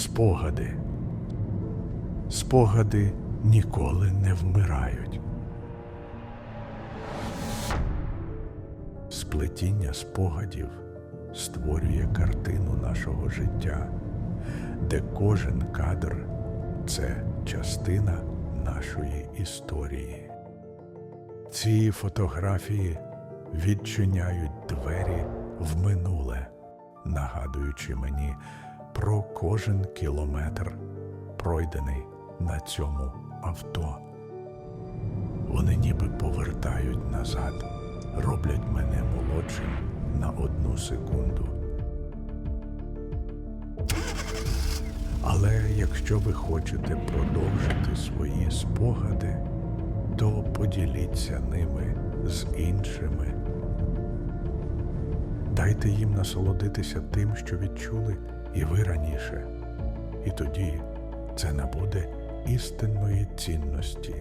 Спогади. Спогади ніколи не вмирають. Сплетіння спогадів створює картину нашого життя, де кожен кадр це частина нашої історії. Ці фотографії відчиняють двері в минуле, нагадуючи мені про кожен кілометр, пройдений на цьому авто. Вони ніби повертають назад, роблять мене молодшим на одну секунду. Але якщо ви хочете продовжити свої спогади, то поділіться ними з іншими. Дайте їм насолодитися тим, що відчули і ви раніше. І тоді це набуде істинної цінності.